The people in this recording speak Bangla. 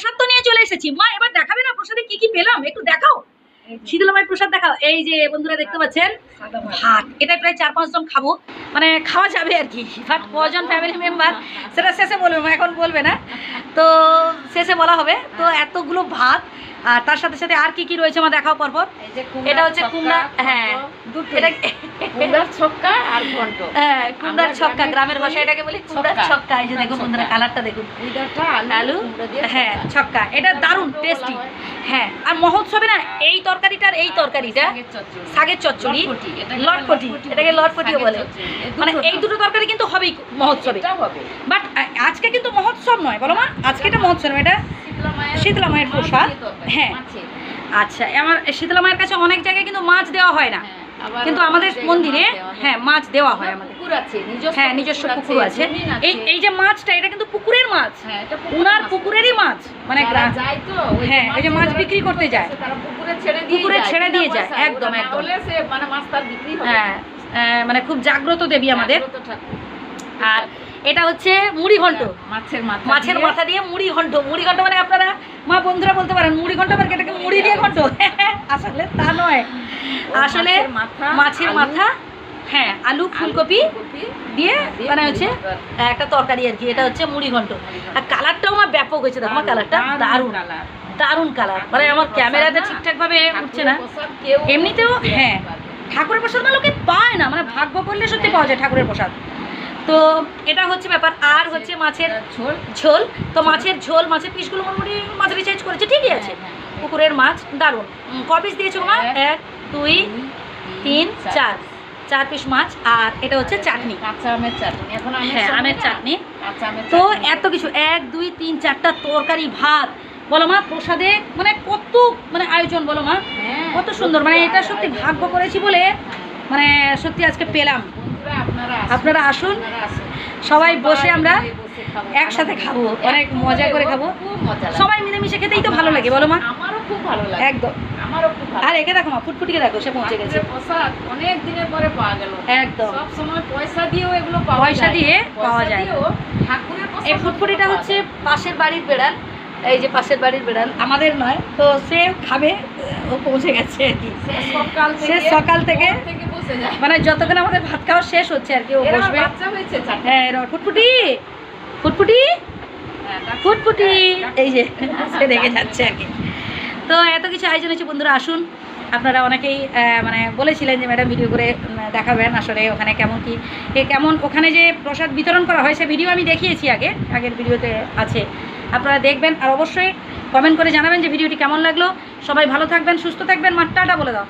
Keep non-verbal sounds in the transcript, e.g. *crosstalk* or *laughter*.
প্রসাদ তো নিয়ে চলে এসেছি। মা এবার দেখাবে না প্রসাদে কি কি পেলাম? একটু দেখাও। শীতলামাই প্রসাদ দেখাও। এই যে বন্ধুরা দেখতে পাচ্ছেন ভাত। এটা প্রায় চার পাঁচজন খাব। মানে খাওয়া যাবে আর কি। বাট কজন ফ্যামিলি মেম্বার সেটা শেষে বলবে মা এখন বলবে না। তো শেষে বলা হবে। তো এতগুলো ভাত আর তার সাথে সাথে আর কি কি রয়েছে আমার দেখাও পরপর? এটা হচ্ছে কুমড়া হ্যাঁ। কুমড়ার ছক্কা আর ঘন্ট হ্যাঁ কুমড়ার ছক্কা গ্রামের ভাষায় এটাকে বলি কুমড়ার ছক্কা। ছক্কা এই যে দেখুন ছক্কা। কালারটা দেখুন আলু আলু কুমড়া দিয়ে হ্যাঁ ছক্কা। ছক্কা এটা দারুণ টেস্টি হ্যাঁ। আর মহোৎসবে না এই তরকারিটার এই তরকারিটা শাকের চচ্চড়ি। লটপটি, এটাকে বলে। লটপটিও বলে। মানে এই দুটো তরকারি কিন্তু হবেই মহোৎসবে। বাট আজকে কিন্তু মহোৎসব নয় বলো মা আজকে এটা মহোৎসব নয়, এটা শীতলা মায়ের প্রসাদ। হ্যাঁ। আচ্ছা আমার শীতলা মায়ের কাছে অনেক জায়গায় কিন্তু মাছ দেওয়া হয় না হ্যাঁ, কিন্তু আমাদের মন্দিরে হয়। মাছ দেওয়া হয় আমাদের পুকুর আছে নিজস্ব হ্যাঁ নিজস্ব পুকুর আছে এই এই যে মাছটা এটা কিন্তু পুকুরের মাছ হ্যাঁ, উনার পুকুরেরই মাছ মানে হ্যাঁ, এই যে মাছ বিক্রি করতে যায়। পুকুরে ছেড়ে দিয়ে যায়। একদম, একদম। মানে হ্যাঁ মানে খুব জাগ্রত দেবী আমাদের। আর এটা হচ্ছে মুড়ি ঘন্ট। মাছের মাথা মাছের মাথা দিয়ে মুড়ি ঘন্ট। মুড়ি ঘন্ট মানে আপনারা মা বন্ধুরা বলতে পারেন মুড়ি ঘন্ট মানে এটাকে মুড়ি দিয়ে ঘন্ট। *laughs* আসলে তা নয়। আসলে মাছের মাথা, হ্যাঁ আলু ফুলকপি দিয়ে মানে হচ্ছে একটা তরকারি আর কি এটা হচ্ছে মুড়ি ঘন্ট। আর কালারটাও আমার ব্যাপক হয়েছে দেখো আমার কালারটা দারুণ দারুণ। কালার। মানে আমার ক্যামেরাতে ঠিকঠাক ভাবে উঠছে না। এমনিতেও হ্যাঁ ঠাকুরের প্রসাদ মানে লোকে পায় না মানে ভাগ্য করলে সত্যি পাওয়া যায় ঠাকুরের প্রসাদ। তো এটা হচ্ছে ব্যাপার আর হচ্ছে মাছের ঝোল। ঝোল। তো মাছের ঝোল মাছের পিসগুলো মোটামুটি মাছ রিচার্জ করেছে ঠিকই আছে। পুকুরের মাছ দারুণ। ক পিস দিয়েছ মা? এক দুই তিন চার। চার। পিস মাছ আর এটা হচ্ছে চাটনি। আমের চাটনি। হ্যাঁ আমের চাটনি। তো এত কিছু এক দুই তিন চারটা তরকারি ভাত। বলো মা প্রসাদে মানে কত মানে আয়োজন বলো মা? হ্যাঁ, কত সুন্দর। মানে এটা সত্যি ভাগ্য করেছি বলে মানে সত্যি আজকে পেলাম। আপনারা আসুন, আপনারা আসুন। সবাই বসে আমরা। একসাথে খাব। অনেক মজা করে খাব। সবাই মিলেমিশে খেতেই তো ভালো লাগে বলো মা। আমারও খুব ভালো লাগে। একদম। আর একে দেখো মা ফুটফুটিকে দেখো সে পৌঁছে গেছে। অনেক দিনের পরে পাওয়া গেল। একদম। সব সময় পয়সা দিয়েও এগুলো পাওয়া পয়সা দিয়ে পাওয়া যায় এই ফুটফুটিটা হচ্ছে পাশের বাড়ির বেড়াল। এই যে পাশের বাড়ির বেড়াল আমাদের নয় তো সে খাবে ও পৌঁছে গেছে আর কি। সে সকাল থেকে মানে যতক্ষণ আমাদের ভাত খাওয়া শেষ হচ্ছে আর কি ও বসবে। হয়েছে। হ্যাঁ ফুটফুটি। ফুটফুটি? হ্যাঁ, ফুটফুটি। এই যে সে রেগে যাচ্ছে আর কি। তো এত কিছু আয়োজন হচ্ছে বন্ধুরা আসুন। আপনারা অনেকেই মানে বলেছিলেন যে ম্যাডাম ভিডিও করে দেখাবেন আসলে ওখানে কেমন কি কেমন ওখানে যে প্রসাদ বিতরণ করা হয় সে ভিডিও আমি দেখিয়েছি আগে আগের ভিডিওতে আছে। আপনারা দেখবেন আর অবশ্যই কমেন্ট করে জানাবেন যে ভিডিওটি কেমন লাগল। সবাই ভালো থাকবেন, সুস্থ থাকবেন। মাঠটা বলে দাও।